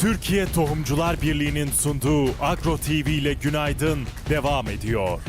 Türkiye Tohumcular Birliği'nin sunduğu Agro TV ile Günaydın devam ediyor.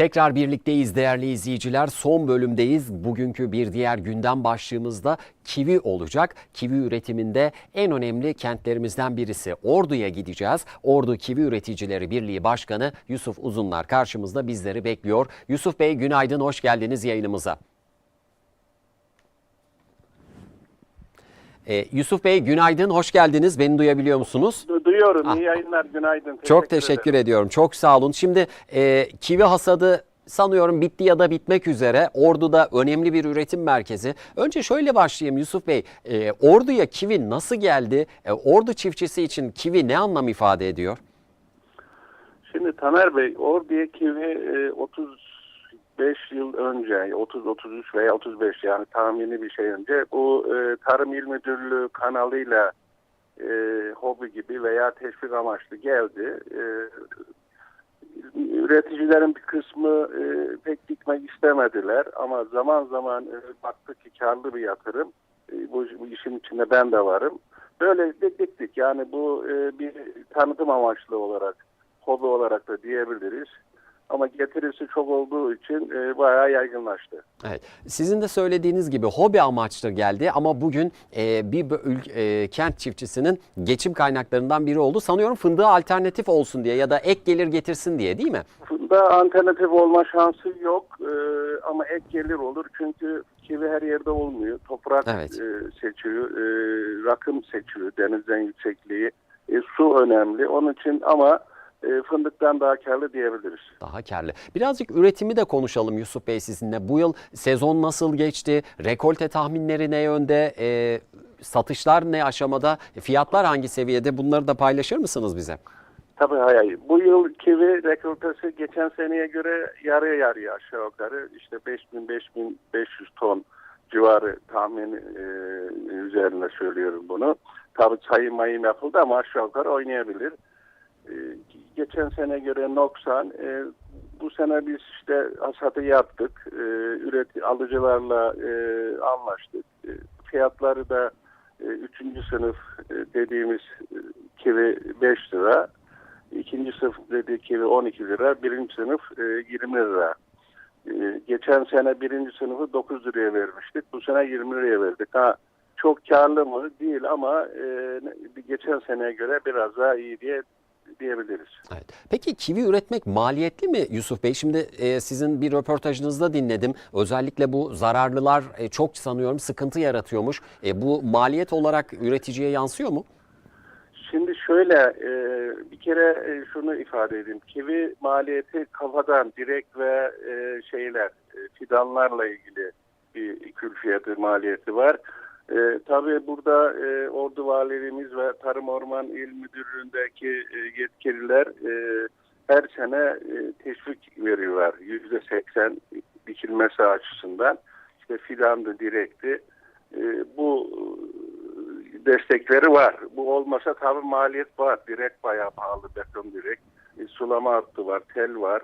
Tekrar birlikteyiz değerli izleyiciler. Son bölümdeyiz. Bugünkü bir diğer gündem başlığımızda kivi olacak. Kivi üretiminde en önemli kentlerimizden birisi Ordu'ya gideceğiz. Ordu Kivi Üreticileri Birliği Başkanı Yusuf Uzunlar karşımızda bizleri bekliyor. Yusuf Bey günaydın, hoş geldiniz yayınımıza. Ee, Yusuf Bey günaydın, hoş geldiniz. Beni duyabiliyor musunuz? Du- Duyuyorum. Ah. İyi yayınlar. Günaydın. Çok teşekkür ederim. ediyorum. Çok sağ olun. Şimdi e, kivi hasadı sanıyorum bitti ya da bitmek üzere. Ordu'da önemli bir üretim merkezi. Önce şöyle başlayayım Yusuf Bey. E, Ordu'ya kivi nasıl geldi? E, Ordu çiftçisi için kivi ne anlam ifade ediyor? Şimdi Tamer Bey, Ordu'ya kivi e, 35 yıl önce, 30-33 veya 35 yani tahmini bir şey önce bu e, Tarım İl Müdürlüğü kanalıyla e, hobi gibi veya teşvik amaçlı geldi. E, üreticilerin bir kısmı e, pek dikmek istemediler ama zaman zaman e, baktık ki karlı bir yatırım. E, bu, bu işin içinde ben de varım. Böyle diktik yani bu e, bir tanıtım amaçlı olarak, hobi olarak da diyebiliriz. Ama getirisi çok olduğu için e, bayağı yaygınlaştı. Evet. Sizin de söylediğiniz gibi hobi amaçlı geldi ama bugün e, bir bö- e, kent çiftçisinin geçim kaynaklarından biri oldu. Sanıyorum fındığa alternatif olsun diye ya da ek gelir getirsin diye değil mi? Bunda alternatif olma şansı yok e, ama ek gelir olur çünkü kivi her yerde olmuyor. Toprak Evet. e, seçiyor, e, rakım seçiyor, denizden yüksekliği, e, su önemli. Onun için ama e, fındıktan daha karlı diyebiliriz. Daha karlı. Birazcık üretimi de konuşalım Yusuf Bey sizinle. Bu yıl sezon nasıl geçti? Rekolte tahminleri ne yönde? Ee, satışlar ne aşamada? Fiyatlar hangi seviyede? Bunları da paylaşır mısınız bize? Tabii hayır. Bu yıl kivi rekoltesi geçen seneye göre yarıya yarıya aşağı yukarı işte 5000-5500 ton civarı tahmin e, üzerine söylüyorum bunu. Tabii sayım mayım yapıldı ama aşağı yukarı oynayabilir. E, geçen sene göre noksan e, bu sene biz işte hasadı yaptık. E, üret alıcılarla e, anlaştık. E, fiyatları da e, üçüncü sınıf e, dediğimiz e, kivi 5 lira. İkinci sınıf dediği kivi 12 lira. Birinci sınıf e, 20 lira. E, geçen sene birinci sınıfı 9 liraya vermiştik. Bu sene 20 liraya verdik. Ha, çok karlı mı? Değil ama e, geçen seneye göre biraz daha iyi diye diyebiliriz. Evet. Peki kivi üretmek maliyetli mi Yusuf Bey? Şimdi e, sizin bir röportajınızda dinledim. Özellikle bu zararlılar e, çok sanıyorum sıkıntı yaratıyormuş. E, bu maliyet olarak üreticiye yansıyor mu? Şimdi şöyle e, bir kere e, şunu ifade edeyim. Kivi maliyeti kafadan direkt ve e, şeyler e, fidanlarla ilgili bir külfiyatı maliyeti var. E, tabii burada e, Ordu Valiliğimiz ve Tarım Orman İl Müdürlüğü'ndeki e, yetkililer e, her sene e, teşvik veriyorlar. Yüzde seksen dikilmesi açısından. İşte fidandı, direkti. E, bu destekleri var. Bu olmasa tabii maliyet var. Direkt bayağı pahalı beton direkt. E, sulama hattı var, tel var.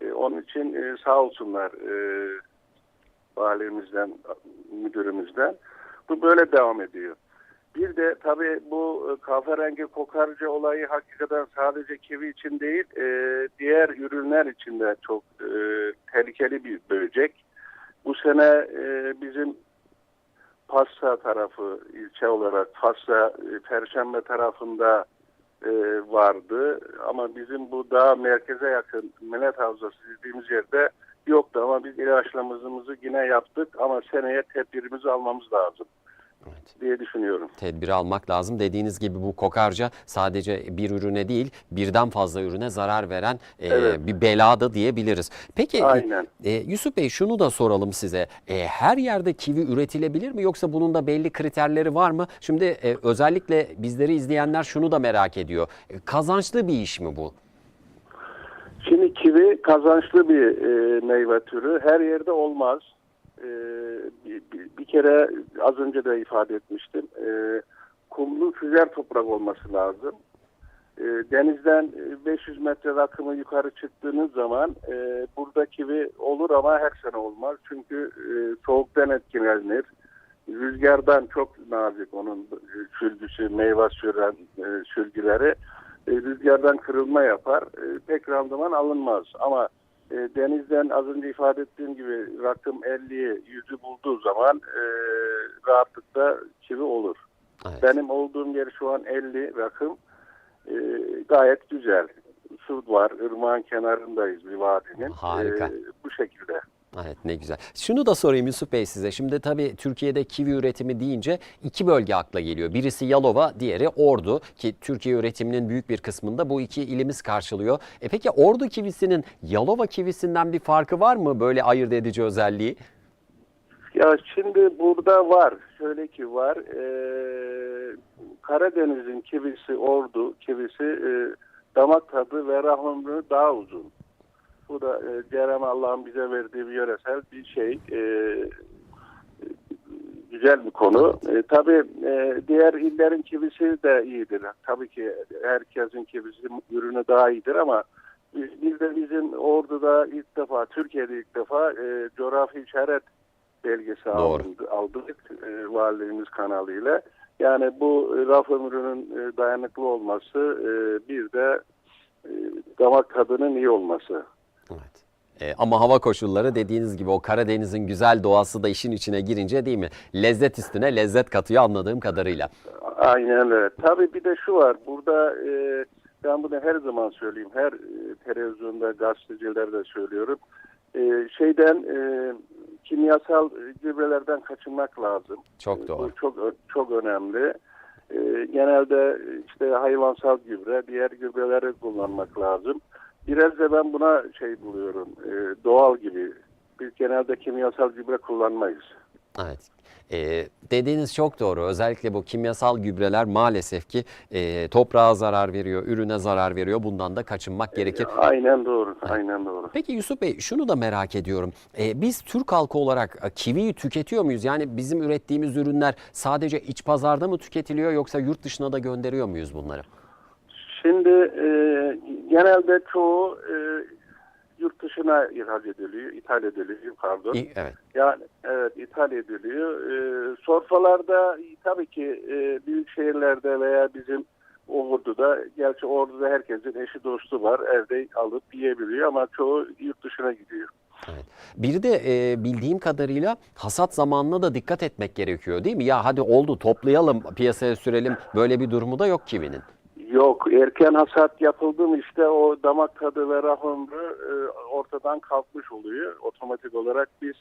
E, onun için e, sağ olsunlar e, valimizden, müdürümüzden. Bu böyle devam ediyor. Bir de tabii bu e, kahverengi kokarca olayı hakikaten sadece kivi için değil, e, diğer ürünler için de çok e, tehlikeli bir böcek. Bu sene e, bizim Passa tarafı ilçe olarak Passa e, Perşembe tarafında e, vardı ama bizim bu daha merkeze yakın Millet Havzası dediğimiz yerde yoktu ama biz ilaçlamamızı yine yaptık ama seneye tedbirimizi almamız lazım Evet. diye düşünüyorum. Tedbiri almak lazım. Dediğiniz gibi bu kokarca sadece bir ürüne değil birden fazla ürüne zarar veren e, Evet. bir bela da diyebiliriz. Peki Aynen. e, Yusuf Bey şunu da soralım size. E, her yerde kivi üretilebilir mi yoksa bunun da belli kriterleri var mı? Şimdi e, özellikle bizleri izleyenler şunu da merak ediyor. E, kazançlı bir iş mi bu? Kivi kazançlı bir e, meyve türü. Her yerde olmaz. E, bir, bir, bir kere az önce de ifade etmiştim. E, kumlu füzer toprak olması lazım. E, denizden e, 500 metre rakımı yukarı çıktığınız zaman e, burada kivi olur ama her sene olmaz. Çünkü e, soğuktan etkilenir. Rüzgardan çok nazik onun sürgüsü, meyve süren e, sürgüleri e, rüzgardan kırılma yapar. E, pek randıman alınmaz. Ama e, denizden az önce ifade ettiğim gibi rakım 50'yi 100'ü bulduğu zaman e, rahatlıkla çivi olur. Evet. Benim olduğum yer şu an 50 rakım. E, gayet güzel. Su var. ırmağın kenarındayız bir vadinin. Harika. E, bu şekilde. Evet ne güzel. Şunu da sorayım Yusuf Bey size. Şimdi tabii Türkiye'de kivi üretimi deyince iki bölge akla geliyor. Birisi Yalova, diğeri Ordu ki Türkiye üretiminin büyük bir kısmında bu iki ilimiz karşılıyor. E peki Ordu kivisinin Yalova kivisinden bir farkı var mı böyle ayırt edici özelliği? Ya şimdi burada var. Şöyle ki var. Ee, Karadeniz'in kivisi, Ordu kivisi e, damak tadı ve rahmı daha uzun. Bu da e, Cenab-ı Allah'ın bize verdiği bir yöresel bir şey. E, güzel bir konu. E, tabii e, diğer illerin kivisi de iyidir. Tabii ki herkesin kivisi ürünü daha iyidir ama biz, biz de bizim Ordu'da ilk defa, Türkiye'de ilk defa e, coğrafi işaret belgesi Doğru. aldık, e, valiliğimiz kanalıyla. Yani bu e, raf ömrünün e, dayanıklı olması e, bir de e, damak tadının iyi olması. Evet. E, ama hava koşulları dediğiniz gibi o Karadeniz'in güzel doğası da işin içine girince değil mi? Lezzet üstüne lezzet katıyor anladığım kadarıyla. Aynen öyle. Tabii bir de şu var. Burada e, ben bunu her zaman söyleyeyim. Her e, televizyonda, gazetecilerde söylüyorum. E, şeyden e, kimyasal gübrelerden kaçınmak lazım. Çok E, doğru. Bu çok çok önemli. E, genelde işte hayvansal gübre, diğer gübreleri kullanmak lazım. Biraz da ben buna şey buluyorum. e, doğal gibi. Biz genelde kimyasal gübre kullanmayız. Evet. E, dediğiniz çok doğru. Özellikle bu kimyasal gübreler maalesef ki e, toprağa zarar veriyor, ürüne zarar veriyor. Bundan da kaçınmak gerekir. Aynen doğru. Aynen doğru. Peki Yusuf Bey şunu da merak ediyorum. Ee, biz Türk halkı olarak e, kiviyi tüketiyor muyuz? Yani bizim ürettiğimiz ürünler sadece iç pazarda mı tüketiliyor yoksa yurt dışına da gönderiyor muyuz bunları? Şimdi e, genelde çoğu e, yurt dışına ihraç ediliyor, ithal ediliyor pardon. İyi, evet. Yani evet ithal ediliyor. E, sofralarda tabii ki e, büyük şehirlerde veya bizim Ordu'da, gerçi Ordu'da herkesin eşi dostu var. Evde alıp yiyebiliyor ama çoğu yurt dışına gidiyor. evet. Bir de e, bildiğim kadarıyla hasat zamanına da dikkat etmek gerekiyor değil mi? Ya hadi oldu toplayalım piyasaya sürelim böyle bir durumu da yok kivinin. Yok erken hasat yapıldı mı işte o damak tadı ve raf ömrü e, ortadan kalkmış oluyor. Otomatik olarak biz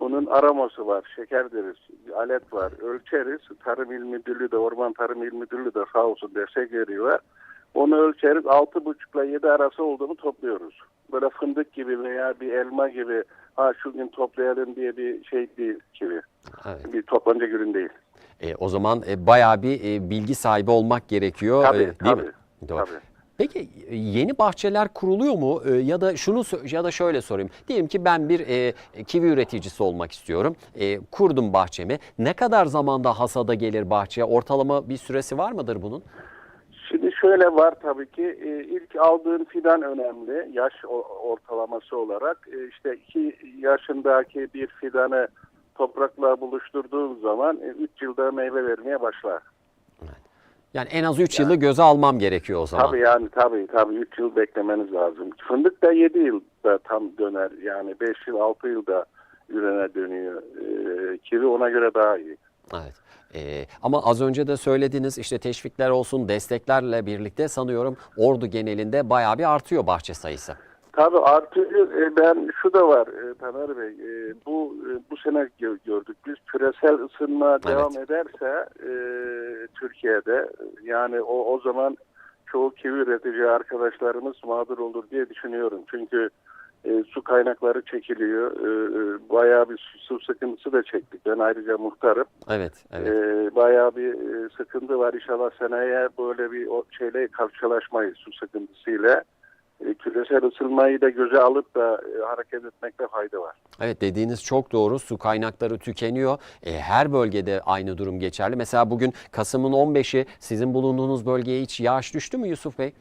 bunun araması var, şeker deriz, alet var, ölçeriz. Tarım İl Müdürlüğü de, Orman Tarım İl Müdürlüğü de sağ olsun destek veriyorlar. Onu ölçeriz, altı buçukla yedi arası olduğunu topluyoruz. Böyle fındık gibi veya bir elma gibi ha şu gün toplayalım diye bir şey değil gibi. Evet. Bir toplanacak ürün değil. E, o zaman e, bayağı bir e, bilgi sahibi olmak gerekiyor. Tabii, e, değil tabii, mi? Doğru. tabii. Peki e, yeni bahçeler kuruluyor mu E, ya da şunu ya da şöyle sorayım. Diyelim ki ben bir e, kivi üreticisi olmak istiyorum. E, kurdum bahçemi. Ne kadar zamanda hasada gelir bahçeye? Ortalama bir süresi var mıdır bunun? Şimdi şöyle var tabii ki e, ilk aldığın fidan önemli yaş ortalaması olarak E, işte iki yaşındaki bir fidanı toprakla buluşturduğun zaman 3 yılda meyve vermeye başlar. Yani en az 3 yılı göze almam gerekiyor o zaman. Tabii yani tabii tabii 3 yıl beklemeniz lazım. Fındık da 7 yılda tam döner yani 5 yıl 6 yılda ürene dönüyor. E, kivi ona göre daha iyi. Evet. Ee, ama az önce de söylediniz işte teşvikler olsun desteklerle birlikte sanıyorum ordu genelinde bayağı bir artıyor bahçe sayısı. Tabii artıyor. E, ben şu da var e, Taner Bey. e, bu bu sene gö- gördük biz küresel ısınma devam ederse e, Türkiye'de yani o o zaman çoğu kivi üretici arkadaşlarımız mağdur olur diye düşünüyorum. Çünkü e, su kaynakları çekiliyor. E, e, bayağı bir su, su sıkıntısı da çektik. Ben ayrıca muhtarım. Evet, evet. E, bayağı bir e, sıkıntı var. İnşallah seneye böyle bir o şeyle karşılaşmayız su sıkıntısıyla. E, küresel ısınmayı da göze alıp da e, hareket etmekte fayda var. Evet dediğiniz çok doğru. Su kaynakları tükeniyor. E, her bölgede aynı durum geçerli. Mesela bugün Kasım'ın 15'i sizin bulunduğunuz bölgeye hiç yağış düştü mü Yusuf Bey?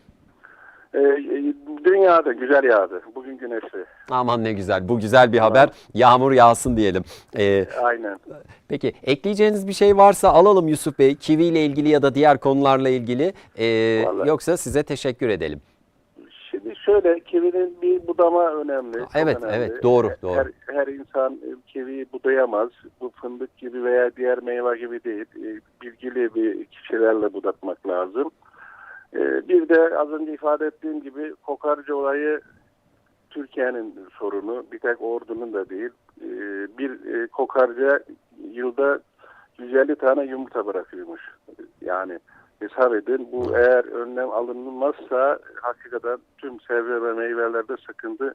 E, e, dünyada güzel yağdı. Bugün güneşli. Aman ne güzel. Bu güzel bir haber. Yağmur yağsın diyelim. E, Aynen. peki ekleyeceğiniz bir şey varsa alalım Yusuf Bey. Kivi ile ilgili ya da diğer konularla ilgili. E, Vallahi- yoksa size teşekkür edelim. Şöyle kivinin bir budama önemli. Evet, önemli. evet, doğru, Her- doğru. Her, her insan e, kivi budayamaz. Bu fındık gibi veya diğer meyve gibi değil. E, Bilgili bir kişilerle budatmak lazım. E, Bir de az önce ifade ettiğim gibi kokarca olayı Türkiye'nin sorunu. Bir tek ordunun da değil. Bir kokarca yılda 150 tane yumurta bırakıyormuş. Yani hesap edin bu eğer önlem alınmazsa hakikaten tüm sebze ve meyvelerde sıkıntı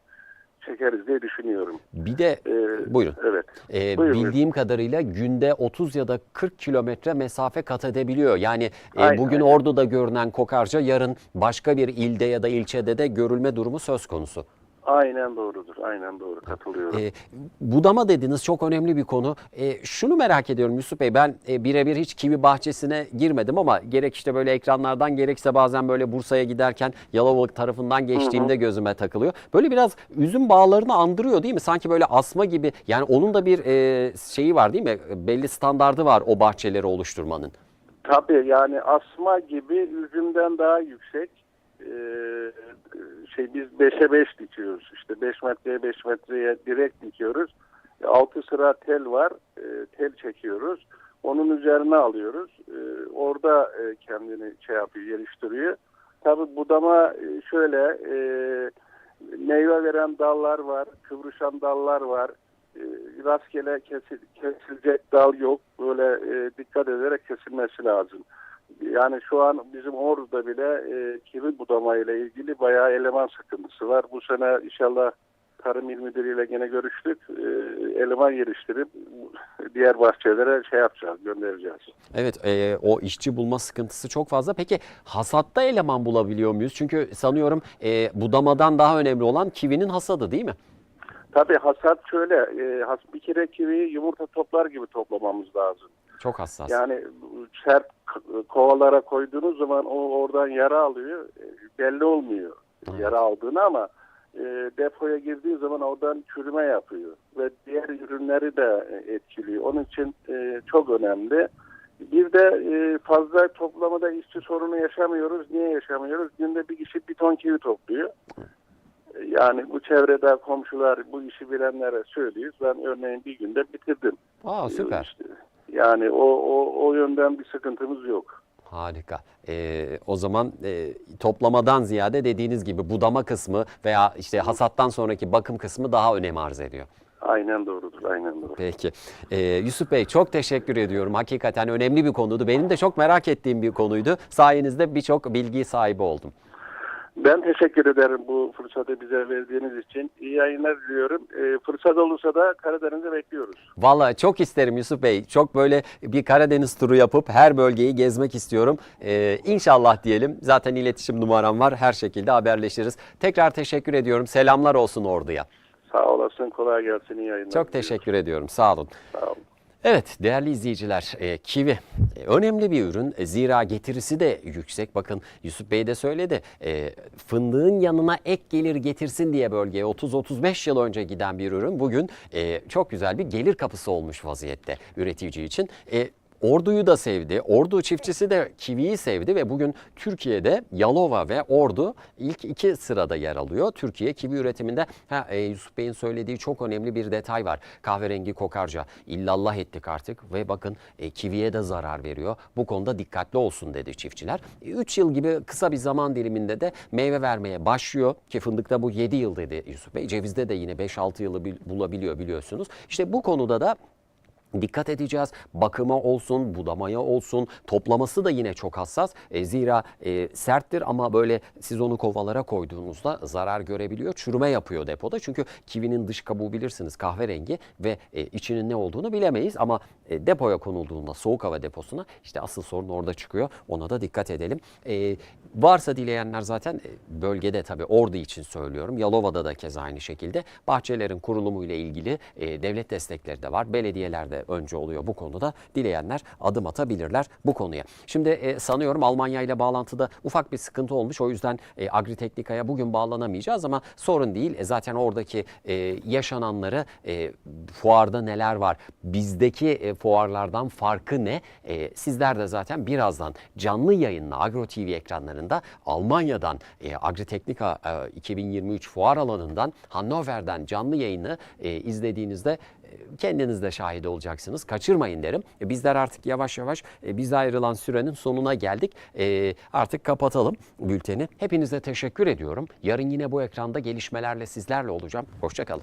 çekeriz diye düşünüyorum. Bir de Ee, Buyurun. Evet. Ee, Buyurun, bildiğim kadarıyla günde 30 ya da 40 kilometre mesafe kat edebiliyor. Yani e, Aynen, bugün aynen. Ordu'da görünen kokarca yarın başka bir ilde ya da ilçede de görülme durumu söz konusu. Aynen doğrudur. Aynen doğru. Katılıyorum. E, budama dediniz çok önemli bir konu. E, şunu merak ediyorum Yusuf Bey ben e, birebir hiç kivi bahçesine girmedim ama gerek işte böyle ekranlardan gerekse bazen böyle Bursa'ya giderken Yalova'lık tarafından geçtiğimde gözüme takılıyor. Böyle biraz üzüm bağlarını andırıyor değil mi? Sanki böyle asma gibi yani onun da bir e, şeyi var değil mi? Belli standardı var o bahçeleri oluşturmanın. Tabii yani asma gibi üzümden daha yüksek. Ee, şey biz 5'e 5 dikiyoruz. İşte 5 metreye 5 metreye direkt dikiyoruz. 6 sıra tel var. Ee, tel çekiyoruz. Onun üzerine alıyoruz. Orada e, kendini şey yapıyor, geliştiriyor. Tabii budama e, şöyle e, meyve veren dallar var, kıvrışan dallar var. E, rastgele kesil, kesilecek dal yok. Böyle e, dikkat ederek kesilmesi lazım. Yani şu an bizim Ordu'da bile e, kivi budama ile ilgili bayağı eleman sıkıntısı var. Bu sene inşallah Tarım İl Müdürü ile gene görüştük. E, eleman geliştirip diğer bahçelere şey yapacağız, göndereceğiz. Evet e, o işçi bulma sıkıntısı çok fazla. Peki hasatta eleman bulabiliyor muyuz? Çünkü sanıyorum e, budamadan daha önemli olan kivinin hasadı değil mi? Tabii hasat şöyle, e, bir kere kiviyi yumurta toplar gibi toplamamız lazım. Çok hassas. Yani sert kovalara koyduğunuz zaman o oradan yara alıyor. E, Belli olmuyor yara aldığını ama e, depoya girdiği zaman oradan çürüme yapıyor. Ve diğer ürünleri de etkiliyor. Onun için e, çok önemli. Bir de e, fazla toplamada işçi sorunu yaşamıyoruz. Niye yaşamıyoruz? Günde bir kişi bir ton kivi topluyor. Yani bu çevrede komşular bu işi bilenlere söylüyoruz. Ben örneğin bir günde bitirdim. Aa süper. İşte, yani o, o, o yönden bir sıkıntımız yok. Harika. Ee, o zaman e, toplamadan ziyade dediğiniz gibi budama kısmı veya işte hasattan sonraki bakım kısmı daha önem arz ediyor. Aynen doğrudur, aynen doğru. Peki. Ee, Yusuf Bey çok teşekkür ediyorum. Hakikaten önemli bir konuydu. Benim de çok merak ettiğim bir konuydu. Sayenizde birçok bilgi sahibi oldum. Ben teşekkür ederim bu fırsatı bize verdiğiniz için. İyi yayınlar diliyorum. Ee, fırsat olursa da Karadeniz'e bekliyoruz. Vallahi çok isterim Yusuf Bey. Çok böyle bir Karadeniz turu yapıp her bölgeyi gezmek istiyorum. Ee, inşallah diyelim. Zaten iletişim numaram var. Her şekilde haberleşiriz. Tekrar teşekkür ediyorum. Selamlar olsun Ordu'ya. Sağ olasın, kolay gelsin, iyi yayınlar. Çok teşekkür ediyorum. Sağ olun. Sağ olun. Evet değerli izleyiciler e, kivi e, önemli bir ürün E, zira getirisi de yüksek. Bakın Yusuf Bey de söyledi e, fındığın yanına ek gelir getirsin diye bölgeye 30-35 yıl önce giden bir ürün bugün e, çok güzel bir gelir kapısı olmuş vaziyette üretici için. E, Ordu'yu da sevdi. Ordu çiftçisi de kiviyi sevdi ve bugün Türkiye'de Yalova ve Ordu ilk iki sırada yer alıyor. Türkiye kivi üretiminde ha, e, Yusuf Bey'in söylediği çok önemli bir detay var. Kahverengi kokarca illallah ettik artık ve bakın e, kiviye de zarar veriyor. Bu konuda dikkatli olsun dedi çiftçiler. 3 yıl gibi kısa bir zaman diliminde de meyve vermeye başlıyor ki fındıkta bu 7 yıl dedi Yusuf Bey. Cevizde de yine 5-6 yılı bil- bulabiliyor biliyorsunuz. İşte bu konuda da Dikkat edeceğiz. Bakıma olsun, budamaya olsun, toplaması da yine çok hassas. E, zira e, serttir ama böyle siz onu kovalara koyduğunuzda zarar görebiliyor. Çürüme yapıyor depoda. Çünkü kivinin dış kabuğu bilirsiniz kahverengi ve e, içinin ne olduğunu bilemeyiz. Ama e, depoya konulduğunda soğuk hava deposuna işte asıl sorun orada çıkıyor. Ona da dikkat edelim. E, varsa dileyenler zaten e, bölgede tabii Ordu için söylüyorum. Yalova'da da keza aynı şekilde bahçelerin kurulumu ile ilgili e, devlet destekleri de var. Belediyeler de önce oluyor bu konuda. Dileyenler adım atabilirler bu konuya. Şimdi e, sanıyorum Almanya ile bağlantıda ufak bir sıkıntı olmuş. O yüzden e, Agriteknika'ya bugün bağlanamayacağız ama sorun değil. E, zaten oradaki e, yaşananları e, fuarda neler var? Bizdeki e, fuarlardan farkı ne? E, sizler de zaten birazdan canlı yayınla Agro TV ekranlarında Almanya'dan e, Agriteknika e, 2023 fuar alanından Hannover'den canlı yayını e, izlediğinizde kendiniz de şahit olacaksınız. Kaçırmayın derim. E, Bizler artık yavaş yavaş e, bize ayrılan sürenin sonuna geldik. E, Artık kapatalım bülteni. Hepinize teşekkür ediyorum. Yarın yine bu ekranda gelişmelerle sizlerle olacağım. Hoşçakalın.